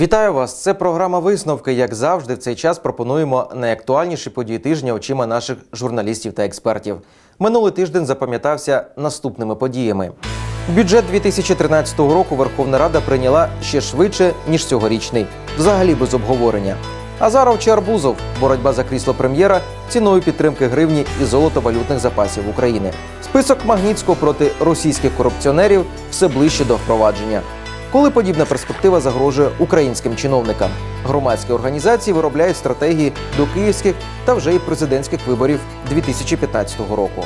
Вітаю вас! Це програма висновки. Як завжди, в цей час пропонуємо найактуальніші події тижня очима наших журналістів та експертів. Минулий тиждень запам'ятався наступними подіями. Бюджет 2013 року Верховна Рада прийняла ще швидше ніж цьогорічний, взагалі без обговорення. Азаров чи Арбузов боротьба за крісло прем'єра ціною підтримки гривні і золотовалютних запасів України. Список Магнітського проти російських корупціонерів все ближче до впровадження. Коли подібна перспектива загрожує українським чиновникам, громадські організації виробляють стратегії до київських та вже й президентських виборів 2015 року.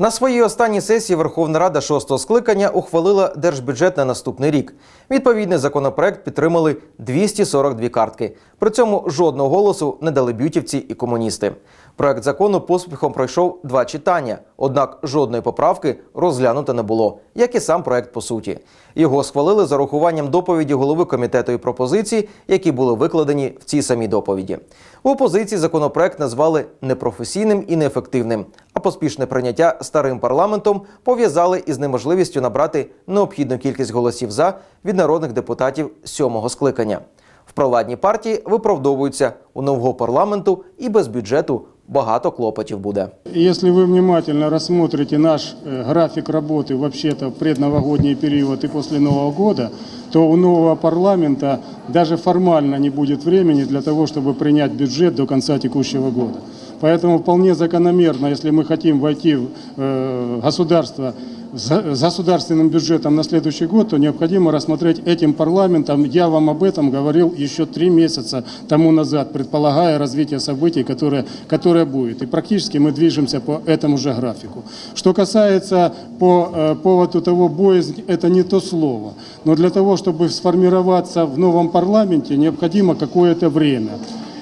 На своїй останній сесії Верховна Рада шостого скликання ухвалила держбюджет на наступний рік. Відповідний законопроект підтримали 242 картки. При цьому жодного голосу не дали бютівці і комуністи. Проект закону поспіхом пройшов два читання, однак жодної поправки розглянуто не було, як і сам проект по суті. Його схвалили з урахуванням доповіді голови комітету і пропозицій, які були викладені в цій самій доповіді. У опозиції законопроект назвали непрофесійним і неефективним, а поспішне прийняття старим парламентом пов'язали із неможливістю набрати необхідну кількість голосів за від народних депутатів сьомого скликання. В провладній партії виправдовуються у нового парламенту і без бюджету багато клопотів буде. Если вы внимательно рассмотрите наш э, график работы вообще-то в предновогодний период и после Нового года, то у нового парламента даже формально не будет времени для того, чтобы принять бюджет до конца текущего года. Поэтому вполне закономерно, если мы хотим войти в э, государство с г- с государственным бюджетом на следующий год, то необходимо рассмотреть этим парламентом. Я вам об этом говорил еще три месяца тому назад, предполагая развитие событий, которое, которое будет. И практически мы движемся по этому же графику. Что касается по э, поводу того, боязнь, это не то слово. Но для того, чтобы сформироваться в новом парламенте, необходимо какое-то время.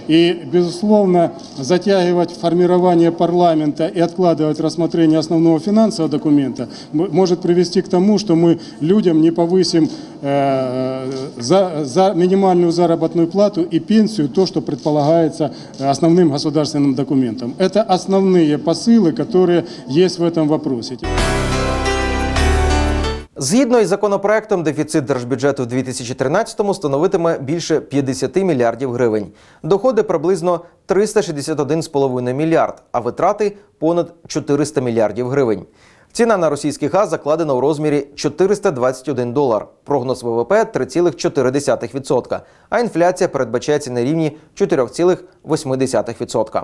И, безусловно, затягивать формирование парламента и откладывать рассмотрение основного финансового документа м- может привести к тому, что мы людям не повысим э, за, за минимальную заработную плату и пенсию, то, что предполагается основным государственным документом. Это основные посылы, которые есть в этом вопросе. Згідно із законопроектом, дефіцит держбюджету в 2013-му становитиме більше 50 мільярдів гривень. Доходи приблизно 361,5 мільярд, а витрати понад 400 мільярдів гривень. Ціна на російський газ закладена у розмірі 421 долар. Прогноз ВВП 3,4%, а інфляція передбачається на рівні 4,8%.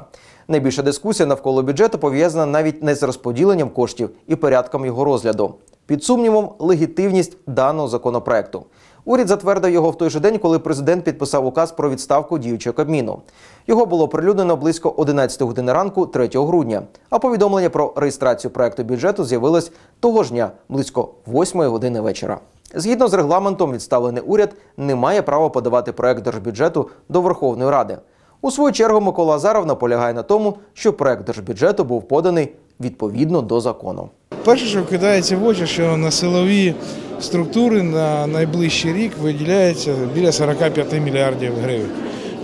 Найбільша дискусія навколо бюджету пов'язана навіть не з розподіленням коштів і порядком його розгляду. Під сумнівом легітимність даного законопроекту. Уряд затвердив його в той же день, коли президент підписав указ про відставку діючого Кабміну. Його було оприлюднено близько 11 години ранку 3 грудня. А повідомлення про реєстрацію проекту бюджету з'явилось того ж дня близько 8 години вечора. Згідно з регламентом, відставлений уряд не має права подавати проект держбюджету до Верховної Ради. У свою чергу Микола Азаров наполягає на тому, що проект держбюджету був поданий відповідно до закону. Перше, що кидається в очі, що на силові структури на найближчий рік виділяється біля 45 мільярдів гривень.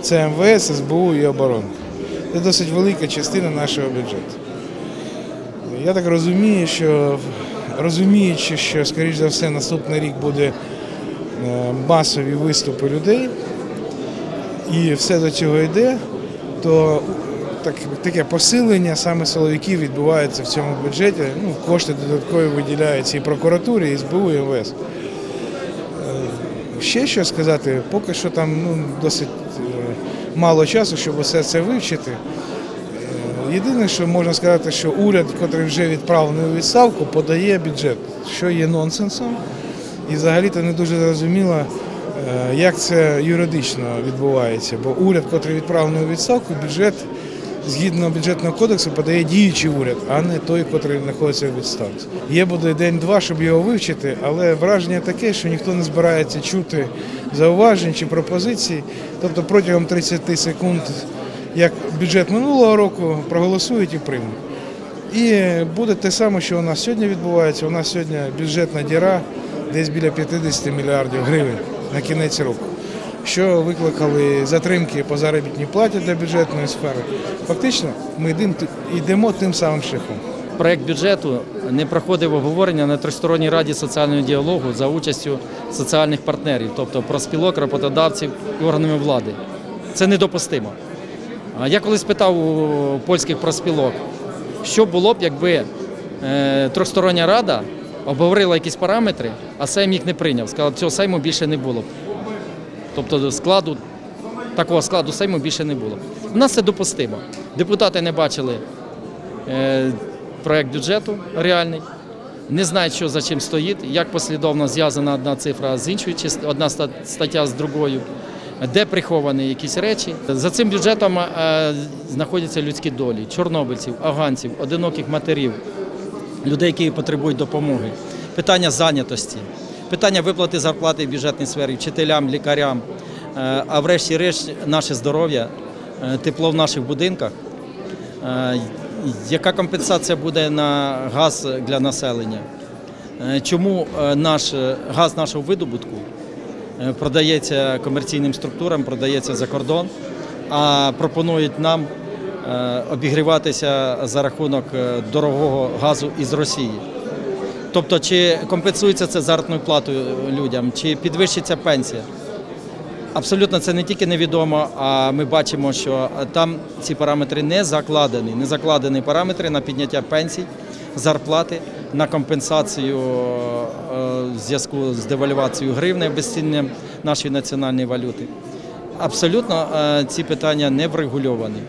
Це МВС, СБУ і оборона. Це досить велика частина нашого бюджету. Я так розумію, що розуміючи, що, скоріш за все, наступний рік буде е, масові виступи людей, і все до цього йде, то так, таке посилення саме силовиків відбувається в цьому бюджеті. Ну, кошти додаткові виділяються і прокуратурі, і СБУ, і МВС. Е, Ще що сказати, поки що там ну, досить е, мало часу, щоб усе це вивчити. Е, Єдине, що можна сказати, що уряд, який вже відправлений у відставку, подає бюджет, що є нонсенсом. І взагалі-то не дуже зрозуміло, як це юридично відбувається. Бо уряд, який відправлений у відставку, бюджет згідно бюджетного кодексу подає діючий уряд, а не той, який знаходиться у відставці. Є буде день-два, щоб його вивчити, але враження таке, що ніхто не збирається чути зауважень чи пропозицій. Тобто протягом 30 секунд, як бюджет минулого року, проголосують і приймуть. І буде те саме, що у нас сьогодні відбувається. У нас сьогодні бюджетна діра десь біля 50 мільярдів гривень на кінець року, що викликали затримки по заробітній платі для бюджетної сфери. Фактично, ми йдемо, тим самим шляхом. проект бюджету не проходив обговорення на тристоронній раді соціального діалогу за участю соціальних партнерів, тобто профспілок, роботодавців і органами влади. Це недопустимо. Я колись питав у польських профспілок, що було б, якби е, трьохстороння рада обговорила якісь параметри, а Сейм їх не прийняв. Сказав, цього Сейму більше не було б. Тобто складу, такого складу Сейму більше не було. У нас це допустимо. Депутати не бачили е, проект бюджету реальний, не знають, що за чим стоїть, як послідовно зв'язана одна цифра з іншою, чи одна стаття з другою, де приховані якісь речі. За цим бюджетом е, знаходяться людські долі чорнобильців, афганців, одиноких матерів, людей, які потребують допомоги, питання зайнятості, питання виплати зарплати в бюджетній сфері, вчителям, лікарям, е, а врешті-решт наше здоров'я, е, тепло в наших будинках. Е, Яка компенсація буде на газ для населення? Чому наш газ нашого видобутку продається комерційним структурам, продається за кордон, а пропонують нам обігріватися за рахунок дорогого газу із Росії? Тобто, чи компенсується це заробітною платою людям, чи підвищиться пенсія? Абсолютно це не тільки невідомо, а ми бачимо, що там ці параметри не закладені. Не закладені параметри на підняття пенсій, зарплати, на компенсацію е, в зв'язку з девальвацією гривни, обезціненням нашої національної валюти. Абсолютно е, ці питання не врегульовані.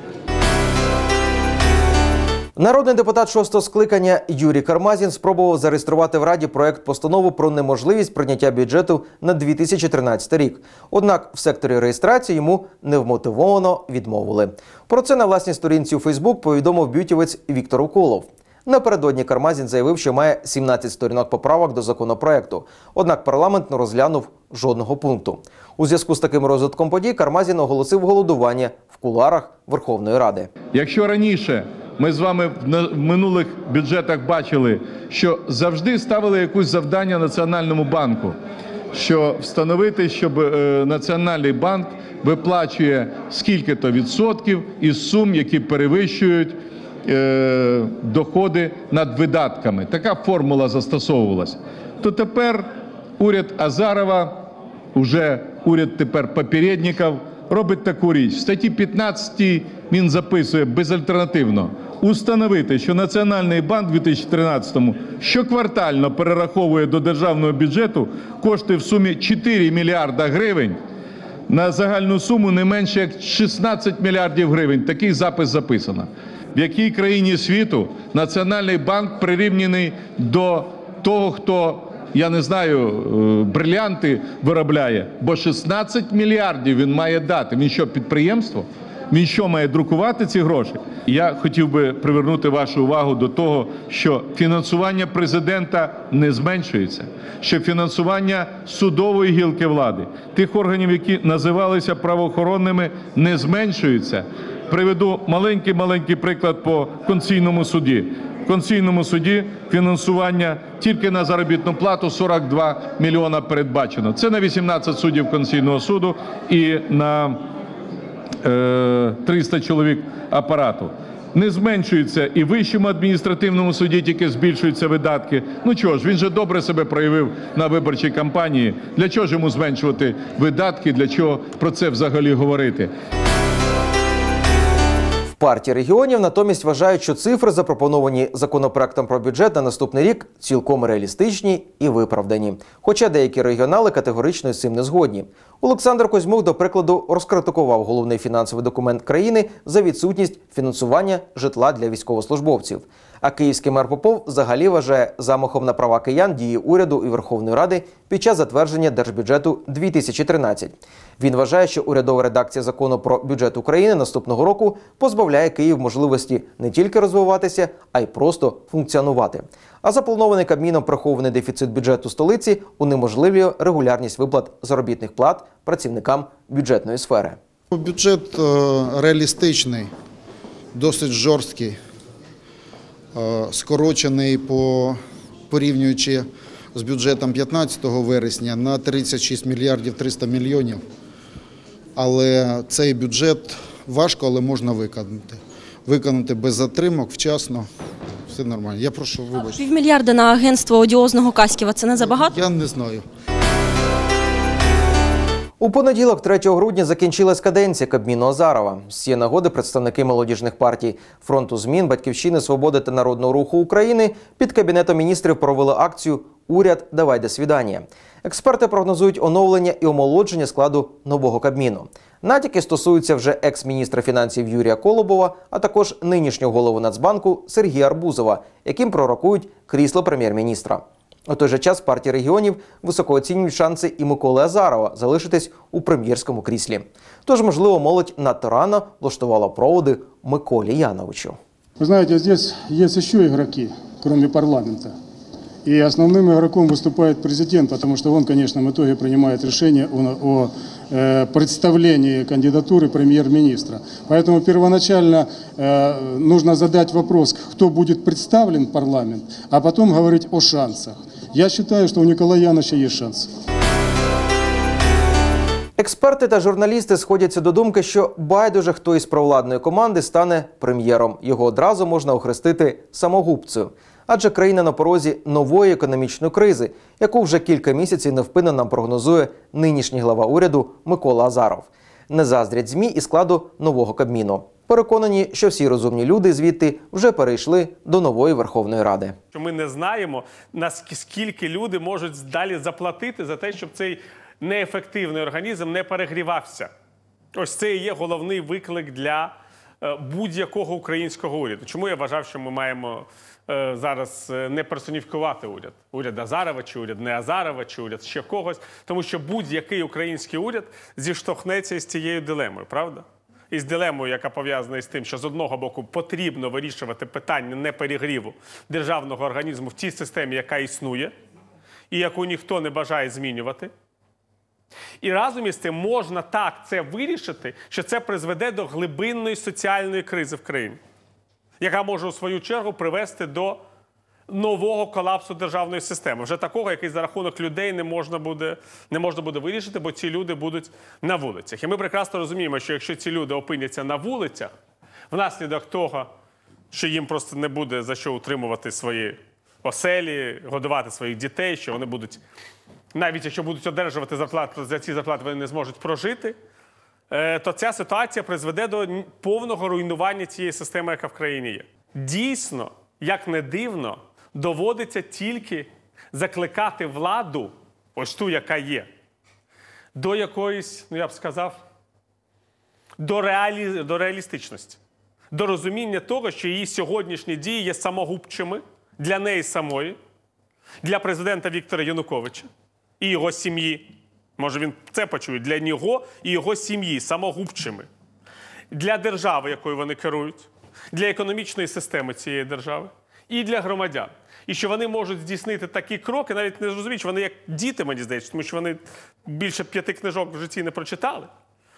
Народний депутат шостого скликання Юрій Кармазін спробував зареєструвати в Раді проект постанови про неможливість прийняття бюджету на 2013 рік. Однак в секторі реєстрації йому невмотивовано відмовили. Про це на власній сторінці у Фейсбук повідомив бютівець Віктор Уколов. Напередодні Кармазін заявив, що має 17 сторінок поправок до законопроекту. Однак парламент не розглянув жодного пункту. У зв'язку з таким розвитком подій Кармазін оголосив голодування в куларах Верховної Ради. Якщо раніше ми з вами в минулих бюджетах бачили, що завжди ставили якусь завдання Національному банку, що встановити, щоб е, Національний банк виплачує скільки-то відсотків із сум, які перевищують е, доходи над видатками. Така формула застосовувалась. То тепер уряд Азарова уже уряд тепер попередників робить таку річ. В статті 15 він записує безальтернативно установити, що Національний банк у 2013-му щоквартально перераховує до державного бюджету кошти в сумі 4 мільярда гривень на загальну суму не менше як 16 мільярдів гривень. Такий запис записано. В якій країні світу Національний банк прирівняний до того, хто я не знаю, е, брилянти виробляє, бо 16 мільярдів він має дати. Він що, підприємство? Він що має друкувати ці гроші? Я хотів би привернути вашу увагу до того, що фінансування президента не зменшується, що фінансування судової гілки влади, тих органів, які називалися правоохоронними, не зменшується. Приведу маленький маленький приклад по Конституційному суді. В Конституційному суді фінансування тільки на заробітну плату 42 мільйона передбачено. Це на 18 суддів Конституційного суду і на 300 чоловік апарату. Не зменшується і вищому адміністративному суді тільки збільшуються видатки. Ну чого ж, він же добре себе проявив на виборчій кампанії. Для чого ж йому зменшувати видатки? Для чого про це взагалі говорити? Партії регіонів натомість вважають, що цифри, запропоновані законопроектом про бюджет на наступний рік, цілком реалістичні і виправдані. Хоча деякі регіонали категорично з цим не згодні. Олександр Козьмук, до прикладу, розкритикував головний фінансовий документ країни за відсутність фінансування житла для військовослужбовців. А київський мер Попов взагалі вважає замахом на права киян дії уряду і Верховної Ради під час затвердження держбюджету 2013. Він вважає, що урядова редакція закону про бюджет України наступного року позбавляє Київ можливості не тільки розвиватися, а й просто функціонувати. А запланований Кабміном прихований дефіцит бюджету столиці унеможливлює регулярність виплат заробітних плат працівникам бюджетної сфери. Бюджет е, реалістичний, досить жорсткий, скорочений по порівнюючи з бюджетом 15 вересня на 36 мільярдів 300 мільйонів. Але цей бюджет важко, але можна виконати. Виконати без затримок, вчасно. Все нормально. Я прошу вибачити. Півмільярда на агентство одіозного Каськіва це не забагато? Я не знаю. У понеділок, 3 грудня, закінчилась каденція Кабміну Азарова. З цієї нагоди представники молодіжних партій фронту змін, батьківщини, свободи та народного руху України під кабінетом міністрів провели акцію Уряд давай до свідання. Експерти прогнозують оновлення і омолодження складу нового кабміну. Натяки стосуються вже екс-міністра фінансів Юрія Колобова, а також нинішнього голови Нацбанку Сергія Арбузова, яким пророкують крісло прем'єр-міністра. У той же час партії регіонів високо оцінюють шанси і Миколи Азарова залишитись у прем'єрському кріслі. Тож, можливо, молодь надто рано влаштувала проводи Миколі Яновичу. Вы знаете, здесь есть еще игроки, кроме парламента. И основным игроком выступает президент, потому что он в конечном итоге принимает решение о, о, э, представлении кандидатуры премьер-министра. Поэтому первоначально э, нужно задать вопрос, кто будет представлен в парламент, а потом говорить о шансах. Я считаю, что у Николая Яновича есть шансы. Експерти та журналісти сходяться до думки, що байдуже хто із провладної команди стане прем'єром. Його одразу можна охрестити самогубцею. Адже країна на порозі нової економічної кризи, яку вже кілька місяців невпинно нам прогнозує нинішній глава уряду Микола Азаров. Не заздрять змі і складу нового кабміну. Переконані, що всі розумні люди звідти вже перейшли до нової Верховної Ради. ми не знаємо, наскільки люди можуть далі заплатити за те, щоб цей неефективний організм не перегрівався. Ось це і є головний виклик для е, будь-якого українського уряду. Чому я вважав, що ми маємо е, зараз е, не персоніфікувати уряд? Уряд Азарова, чи уряд не Азарова, чи уряд ще когось. Тому що будь-який український уряд зіштовхнеться із цією дилемою, правда? Із дилемою, яка пов'язана із тим, що з одного боку потрібно вирішувати питання неперегріву державного організму в тій системі, яка існує, і яку ніхто не бажає змінювати. І разом із тим можна так це вирішити, що це призведе до глибинної соціальної кризи в країні, яка може у свою чергу привести до нового колапсу державної системи, вже такого, який за рахунок людей не можна буде, не можна буде вирішити, бо ці люди будуть на вулицях. І ми прекрасно розуміємо, що якщо ці люди опиняться на вулицях, внаслідок того, що їм просто не буде за що утримувати свої оселі, годувати своїх дітей, що вони будуть, навіть якщо будуть одержувати зарплату, за ці зарплати вони не зможуть прожити, е, то ця ситуація призведе до повного руйнування цієї системи, яка в країні є. Дійсно, як не дивно, доводиться тільки закликати владу, ось ту, яка є, до якоїсь, ну я б сказав, до, реалі... до реалістичності, до розуміння того, що її сьогоднішні дії є самогубчими для неї самої, для президента Віктора Януковича і його сім'ї. Може, він це почує для нього і його сім'ї самогубчими, для держави, якою вони керують, для економічної системи цієї держави і для громадян. І що вони можуть здійснити такі кроки, навіть не зрозуміють, що вони як діти, мені здається, тому що вони більше п'яти книжок в житті не прочитали.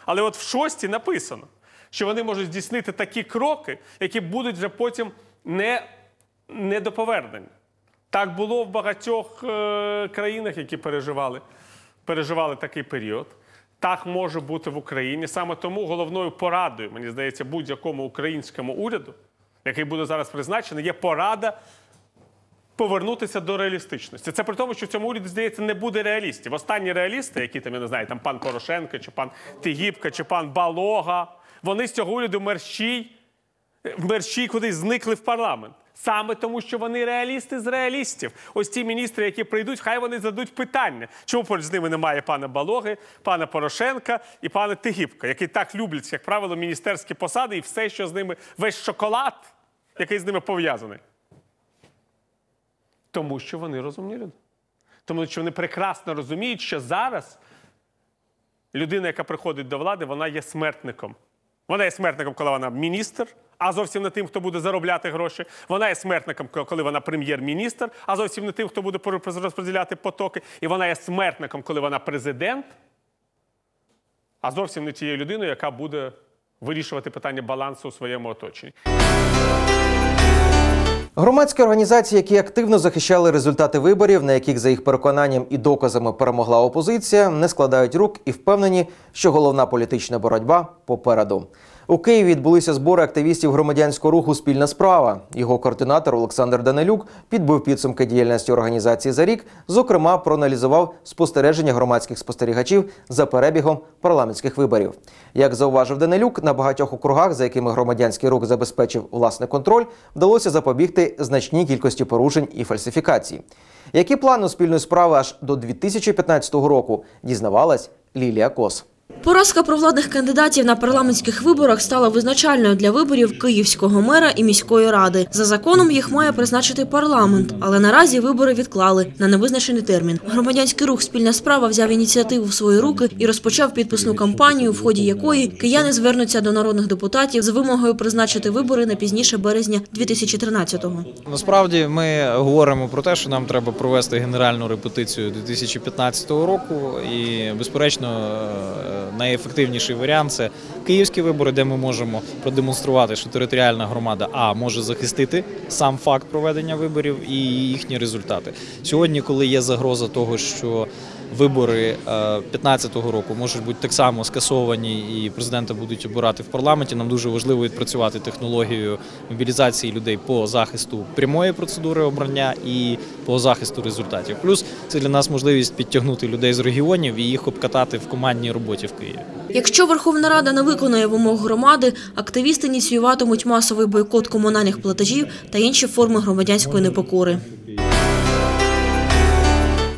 Але от в шостій написано, що вони можуть здійснити такі кроки, які будуть вже потім не, до повернення. Так було в багатьох е, країнах, які переживали, переживали такий період. Так може бути в Україні. Саме тому головною порадою, мені здається, будь-якому українському уряду, який буде зараз призначений, є порада повернутися до реалістичності. Це при тому, що в цьому уряді, здається, не буде реалістів. Останні реалісти, які там, я не знаю, там пан Порошенко, чи пан Тигіпка, чи пан Балога, вони з цього уряду мерщій, мерщій кудись зникли в парламент. Саме тому, що вони реалісти з реалістів. Ось ті міністри, які прийдуть, хай вони зададуть питання, чому поруч з ними немає пана Балоги, пана Порошенка і пана Тигіпка, які так люблять, як правило, міністерські посади і все, що з ними, весь шоколад, який з ними пов'язаний. Тому що вони розумні люди. Тому що вони прекрасно розуміють, що зараз людина, яка приходить до влади, вона є смертником. Вона є смертником, коли вона міністр, а зовсім не тим, хто буде заробляти гроші. Вона є смертником, коли вона прем'єр-міністр, а зовсім не тим, хто буде розподіляти потоки. І вона є смертником, коли вона президент, а зовсім не тією людиною, яка буде вирішувати питання балансу у своєму оточенні. Громадські організації, які активно захищали результати виборів, на яких за їх переконанням і доказами перемогла опозиція, не складають рук і впевнені, що головна політична боротьба попереду. У Києві відбулися збори активістів громадянського руху Спільна справа. Його координатор Олександр Данилюк підбив підсумки діяльності організації за рік. Зокрема, проаналізував спостереження громадських спостерігачів за перебігом парламентських виборів. Як зауважив Данилюк, на багатьох округах, за якими громадянський рух забезпечив власний контроль, вдалося запобігти значній кількості порушень і фальсифікацій. Які плани спільної справи аж до 2015 року дізнавалась Лілія Кос. Поразка провладних кандидатів на парламентських виборах стала визначальною для виборів київського мера і міської ради. За законом їх має призначити парламент, але наразі вибори відклали на невизначений термін. Громадянський рух Спільна справа взяв ініціативу в свої руки і розпочав підписну кампанію, в ході якої кияни звернуться до народних депутатів з вимогою призначити вибори на пізніше березня 2013-го. Насправді ми говоримо про те, що нам треба провести генеральну репетицію 2015 року, і безперечно найефективніший варіант це київські вибори, де ми можемо продемонструвати, що територіальна громада а може захистити сам факт проведення виборів і їхні результати. Сьогодні, коли є загроза того, що Вибори 2015 року можуть бути так само скасовані, і президента будуть обирати в парламенті. Нам дуже важливо відпрацювати технологію мобілізації людей по захисту прямої процедури обрання і по захисту результатів. Плюс це для нас можливість підтягнути людей з регіонів і їх обкатати в командній роботі в Києві. Якщо Верховна Рада не виконає вимог громади, активісти ініціюватимуть масовий бойкот комунальних платежів та інші форми громадянської непокори.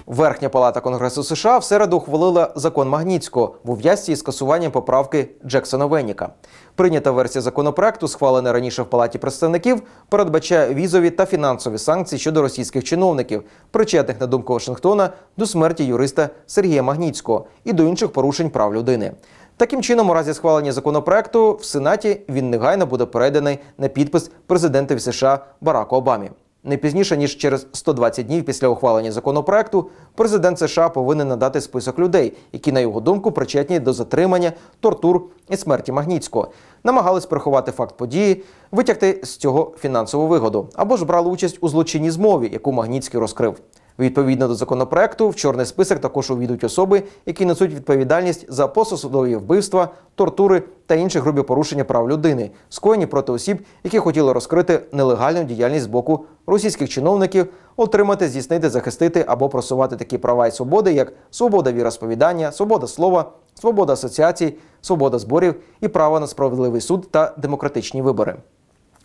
Верхня палата Конгресу США в середу ухвалила закон Магніцького в ув'язці із скасуванням поправки Джексона Венніка. Прийнята версія законопроекту, схвалена раніше в палаті представників, передбачає візові та фінансові санкції щодо російських чиновників, причетних на думку Вашингтона до смерті юриста Сергія Магніцького і до інших порушень прав людини. Таким чином, у разі схвалення законопроекту в Сенаті він негайно буде переданий на підпис президентові США Бараку Обамі. Не пізніше ніж через 120 днів після ухвалення законопроекту президент США повинен надати список людей, які, на його думку, причетні до затримання, тортур і смерті Магніцького, намагались приховати факт події, витягти з цього фінансову вигоду або ж брали участь у злочинній змові, яку Магніцький розкрив. Відповідно до законопроекту, в чорний список також увійдуть особи, які несуть відповідальність за посусудові вбивства, тортури та інші грубі порушення прав людини, скоєні проти осіб, які хотіли розкрити нелегальну діяльність з боку російських чиновників, отримати, здійснити, захистити або просувати такі права і свободи, як свобода віросповідання, свобода слова, свобода асоціацій, свобода зборів і право на справедливий суд та демократичні вибори.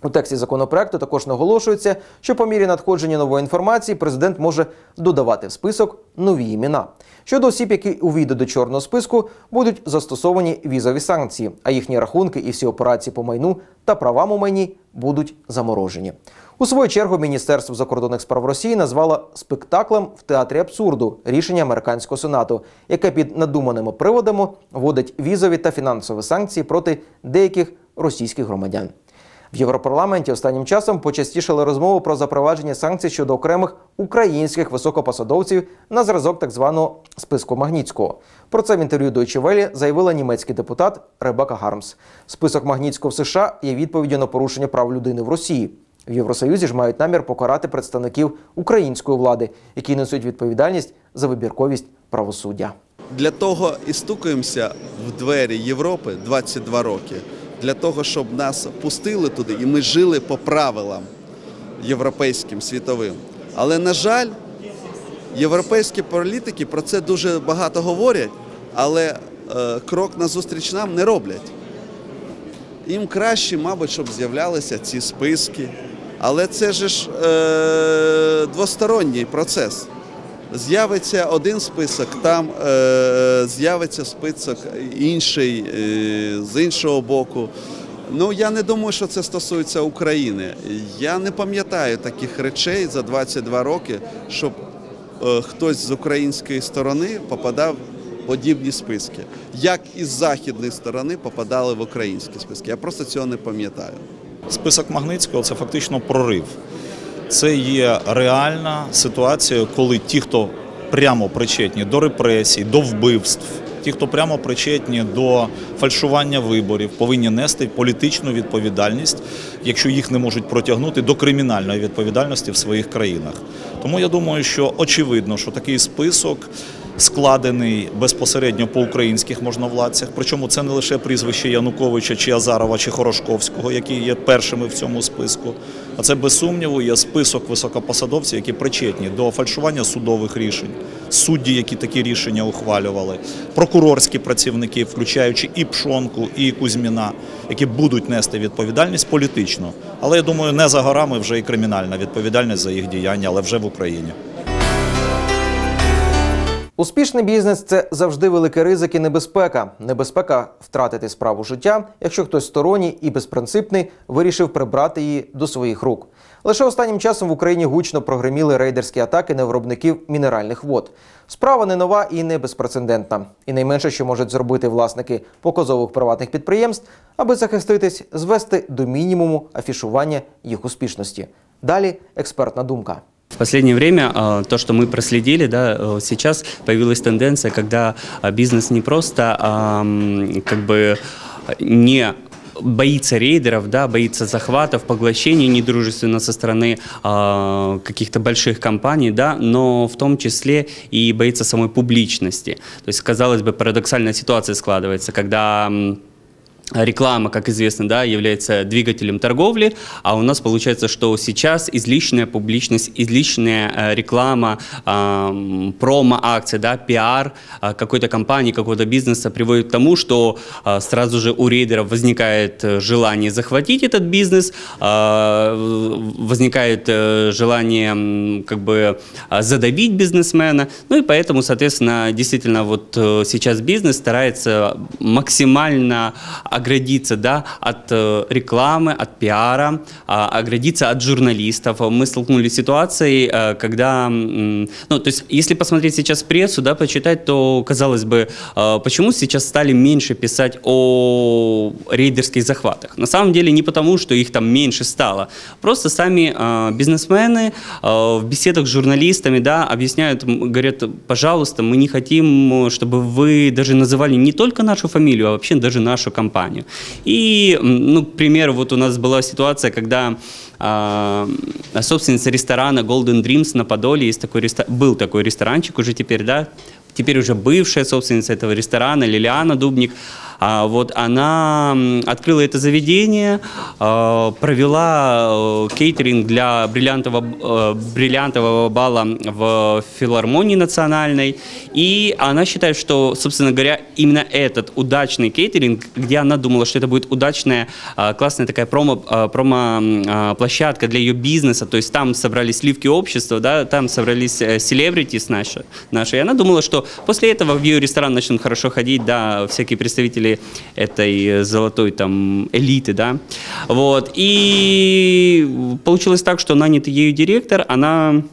У тексті законопроекту також наголошується, що по мірі надходження нової інформації президент може додавати в список нові імена. Щодо осіб, які увійдуть до чорного списку, будуть застосовані візові санкції, а їхні рахунки і всі операції по майну та правам у майні будуть заморожені. У свою чергу Міністерство закордонних справ Росії назвало спектаклем в театрі абсурду рішення американського сенату, яке під надуманими приводами вводить візові та фінансові санкції проти деяких російських громадян. В Європарламенті останнім часом почастішали розмови про запровадження санкцій щодо окремих українських високопосадовців на зразок так званого списку Магніцького. Про це в інтерв'ю Deutsche Welle заявила німецький депутат Ребека Гармс. Список Магніцького в США є відповіддю на порушення прав людини в Росії. В Євросоюзі ж мають намір покарати представників української влади, які несуть відповідальність за вибірковість правосуддя. Для того і стукаємося в двері Європи 22 роки, для того, щоб нас пустили туди, і ми жили по правилам європейським, світовим. Але, на жаль, європейські політики про це дуже багато говорять, але е, крок назустріч нам не роблять. Їм краще, мабуть, щоб з'являлися ці списки. Але це ж е, двосторонній процес. З'явиться один список, там е, з'явиться список інший е, з іншого боку. Ну я не думаю, що це стосується України. Я не пам'ятаю таких речей за 22 роки, щоб е, хтось з української сторони попадав в подібні списки, як і з західної сторони попадали в українські списки. Я просто цього не пам'ятаю. Список Магнитського це фактично прорив. Це є реальна ситуація, коли ті, хто прямо причетні до репресій, до вбивств, ті, хто прямо причетні до фальшування виборів, повинні нести політичну відповідальність, якщо їх не можуть протягнути до кримінальної відповідальності в своїх країнах. Тому я думаю, що очевидно, що такий список складений безпосередньо по українських можновладцях. Причому це не лише прізвище Януковича чи Азарова чи Хорошковського, які є першими в цьому списку, а це без сумніву є список високопосадовців, які причетні до фальшування судових рішень, судді, які такі рішення ухвалювали, прокурорські працівники, включаючи і Пшонку, і Кузьміна, які будуть нести відповідальність політично. Але я думаю, не за горами вже і кримінальна відповідальність за їх діяння, але вже в Україні. Успішний бізнес це завжди великий ризик і небезпека. Небезпека втратити справу життя, якщо хтось сторонній і безпринципний вирішив прибрати її до своїх рук. Лише останнім часом в Україні гучно прогреміли рейдерські атаки на виробників мінеральних вод. Справа не нова і не безпрецедентна. І найменше, що можуть зробити власники показових приватних підприємств, аби захиститись, звести до мінімуму афішування їх успішності. Далі експертна думка. В последнее время а, то, что мы проследили, да, э, сейчас появилась тенденция, когда а, бизнес не просто а, как бы не боится рейдеров, да, боится захватов, поглощений недружественно со стороны а, каких-то больших компаний, да, но в том числе и боится самой публичности. То есть, казалось бы, парадоксальная ситуация складывается, когда Реклама, как известно, да, является двигателем торговли, а у нас получается, что сейчас излишняя публичность, излишняя э, реклама, промо-акции, да, пиар э, какой-то компании, какого-то бизнеса приводит к тому, что э, сразу же у рейдеров возникает желание захватить этот бизнес, возникает желание как бы задавить бизнесмена, ну и поэтому, соответственно, действительно вот сейчас бизнес старается максимально оградиться да, от э, рекламы, от пиара, а, оградиться от журналистов. Мы столкнулись с ситуацией, э, когда, ну, то есть, если посмотреть сейчас прессу, да, почитать, то, казалось бы, э, почему сейчас стали меньше писать о рейдерских захватах? На самом деле не потому, что их там меньше стало, просто сами бизнесмены в беседах с журналистами, да, объясняют, говорят, пожалуйста, мы не хотим, чтобы вы даже называли не только нашу фамилию, а вообще даже нашу компанию. И, м, ну, к примеру, вот у нас была ситуация, когда а, собственница ресторана Golden Dreams на Подоле, есть такой реста- был такой ресторанчик уже теперь, да, теперь уже бывшая собственница этого ресторана Лилиана Дубник, а, вот она открыла это заведение, а, провела э, кейтеринг для бриллиантового, э, бриллиантового бала в филармонии национальной, и она считает, что, собственно говоря, именно этот удачный кейтеринг, где она думала, что это будет удачная, классная такая промо, промо-площадка для ее бизнеса, то есть там собрались сливки общества, да, там собрались э, селебритис наши, наши, и она думала, что после этого в ее ресторан начнут хорошо ходить, да, всякие представители этой э, золотой там элиты, да, вот, и получилось так, что нанятый ею директор, она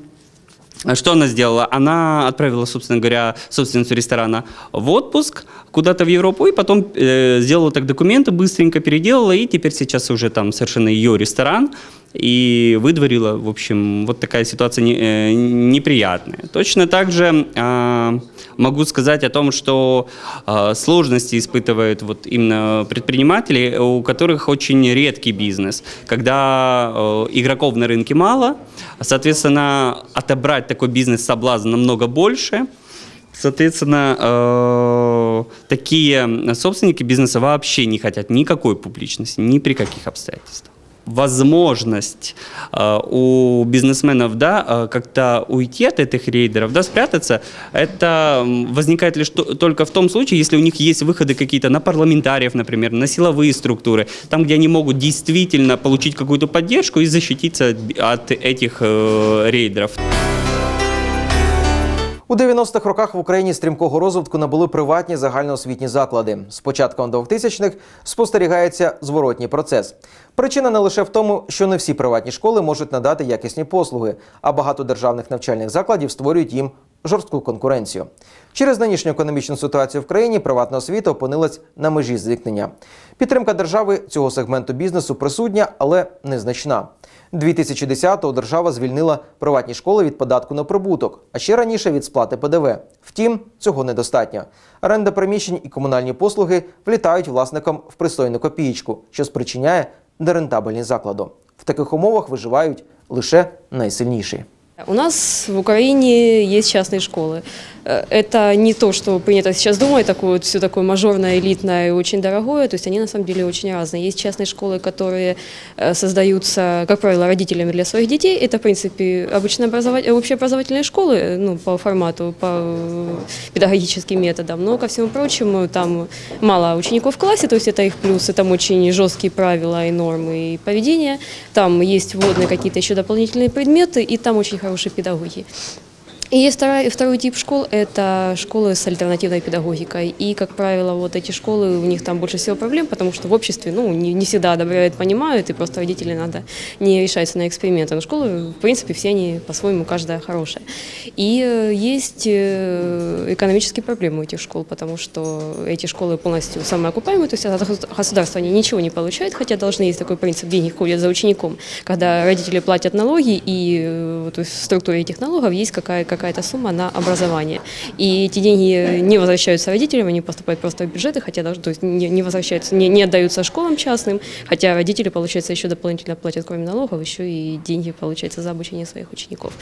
Что она сделала? Она отправила, собственно говоря, собственницу ресторана в отпуск куда-то в Европу, и потом э, сделала так документы, быстренько переделала, и теперь сейчас уже там совершенно ее ресторан, и выдворила, в общем, вот такая ситуация не- э, неприятная. Точно так же а, могу сказать о том, что а, сложности испытывают вот именно предприниматели, у которых очень редкий бизнес, когда э, игроков на рынке мало, соответственно, отобрать такой бизнес соблазн намного больше. Соответственно, э, такие собственники бизнеса вообще не хотят никакой публичности, ни при каких обстоятельствах. Возможность э, у бизнесменов, да, э, как-то уйти от этих рейдеров, да, спрятаться, это возникает лишь то- только в том случае, если у них есть выходы какие-то на парламентариев, например, на силовые структуры, там, где они могут действительно получить какую-то поддержку и защититься от этих э, рейдеров. У 90-х роках в Україні стрімкого розвитку набули приватні загальноосвітні заклади. З початком 2000-х спостерігається зворотній процес. Причина не лише в тому, що не всі приватні школи можуть надати якісні послуги, а багато державних навчальних закладів створюють їм жорстку конкуренцію. Через нинішню економічну ситуацію в країні приватна освіта опинилась на межі зникнення. Підтримка держави цього сегменту бізнесу присутня, але незначна. 2010-го держава звільнила приватні школи від податку на прибуток, а ще раніше від сплати ПДВ. Втім, цього недостатньо. Оренда приміщень і комунальні послуги влітають власникам в пристойну копієчку, що спричиняє нерентабельність закладу. В таких умовах виживають лише найсильніші. У нас в Украине есть частные школы. Э, Это не то, что принято сейчас думать, такое вот все такое мажорное, элитное и очень дорогое. То есть они на самом деле очень разные. Есть частные школы, которые э, создаются, как правило, родителями для своих детей. Это, в принципе, обычно образовать, общеобразовательные школы, ну, по формату, по э, педагогическим методам. Но, ко всему прочему, там мало учеников в классе, то есть это их плюсы, там очень жесткие правила и нормы и поведения. Там есть вводные какие-то еще дополнительные предметы, и там очень хорошие педагоги. И есть второй, второй тип школ – это школы с альтернативной педагогикой. И, как правило, вот эти школы, у них там больше всего проблем, потому что в обществе ну, не, не всегда одобряют, понимают, и просто родители надо не решаются на эксперименты. Но школы, в принципе, все они по-своему, каждая хорошая. И э, есть э, экономические проблемы у этих школ, потому что эти школы полностью самоокупаемые, то есть от госу- государства они ничего не получают, хотя должны есть такой принцип «деньги ходят за учеником», когда родители платят налоги, и э, вот в структуре этих налогов есть какая, какая-то сумма на образование. И эти деньги не возвращаются родителям, они поступают просто в бюджеты, хотя даже, то есть не, не возвращаются, не, не отдаются школам частным, хотя родители, получается, еще дополнительно платят, кроме налогов, еще и деньги, получается, за обучение своих учеников.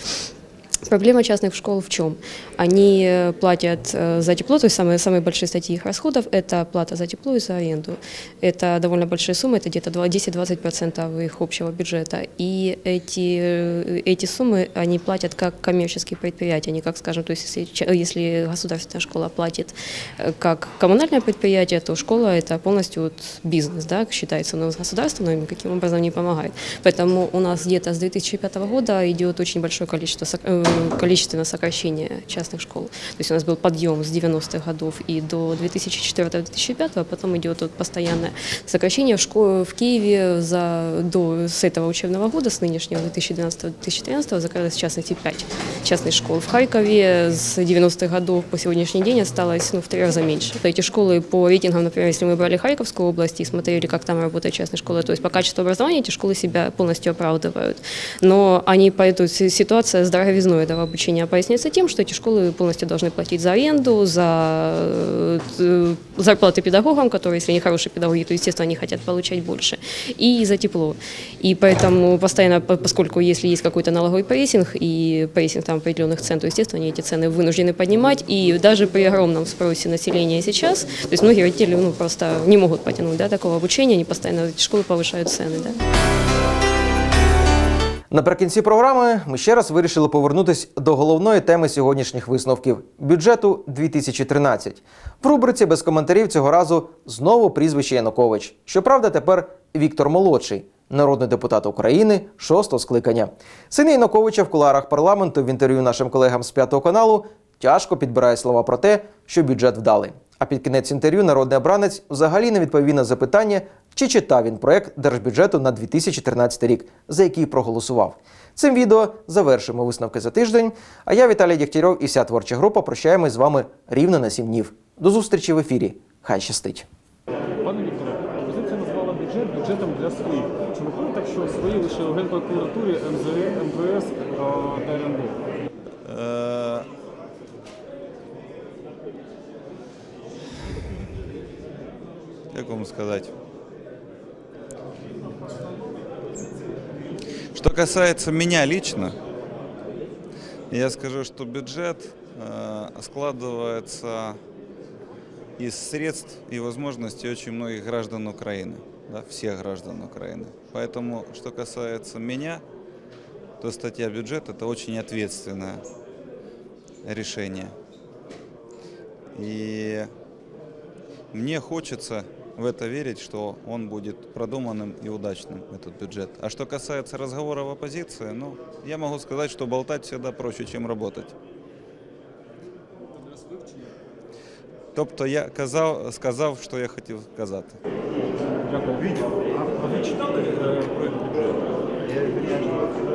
Проблема частных школ в чем? Они э, платят э, за тепло, то есть самые, самые большие статьи их расходов – это плата за тепло и за аренду. Это довольно большие суммы, это где-то 10-20% их общего бюджета. И эти, э, эти суммы они платят как коммерческие предприятия, не как, скажем, то есть если, если государственная школа платит как коммунальное предприятие, то школа – это полностью вот бизнес, да, считается, но государство но им никаким образом не помогает. Поэтому у нас где-то с 2005 года идет очень большое количество, количественное сокращение частных школ. То есть у нас был подъем с 90-х годов и до 2004-2005, а потом идет вот постоянное сокращение в, школе, в Киеве за, до, с этого учебного года, с нынешнего 2012-2013 закрылось в частности 5 частных школ. В Харькове с 90-х годов по сегодняшний день осталось ну, в три раза меньше. Эти школы по рейтингам, например, если мы брали Харьковскую область и смотрели, как там работают частные школы, то есть по качеству образования эти школы себя полностью оправдывают. Но они по этой си- ситуация с дороговизной этого обучения поясняется тем, что эти школы полностью должны платить за аренду, за э, зарплаты педагогам, которые, если они хорошие педагоги, то, естественно, они хотят получать больше, и за тепло. И поэтому постоянно, по- поскольку если есть какой-то налоговый прессинг и прессинг там определенных цен, то, естественно, они эти цены вынуждены поднимать. И даже при огромном спросе населения сейчас, то есть многие родители ну, просто не могут потянуть да, такого обучения, они постоянно эти школы повышают цены. Да. Наприкінці програми ми ще раз вирішили повернутись до головної теми сьогоднішніх висновків бюджету 2013. В рубриці без коментарів цього разу знову прізвище Янукович. Щоправда, тепер Віктор Молодший, народний депутат України шостого скликання. Син Януковича в куларах парламенту в інтерв'ю нашим колегам з п'ятого каналу тяжко підбирає слова про те, що бюджет вдалий. А під кінець інтерв'ю народний обранець взагалі не відповів на запитання, чи читав він проект держбюджету на 2013 рік, за який проголосував. Цим відео завершимо висновки за тиждень. А я, Віталій Дягтярьов і вся творча група прощаємось з вами рівно на 7 днів. До зустрічі в ефірі. Хай щастить! Пане Вікторе, опозиція назвала бюджет бюджетом для своїх. Чи виходить так, що свої лише у Генпрокуратурі, МЗЕ, МВС е, та РНБО? Як вам сказать? Что касается меня лично, я скажу, что бюджет э, складывается из средств и возможностей очень многих граждан Украины, да, всех граждан Украины. Поэтому, что касается меня, то статья бюджет это очень ответственное решение. И мне хочется в это верить, что он будет продуманным и удачным, этот бюджет. А что касается разговора в оппозиции, ну, я могу сказать, что болтать всегда проще, чем работать. Тобто я казав, сказав, що я хотів сказати. Дякую. А ви читали е, проект бюджету?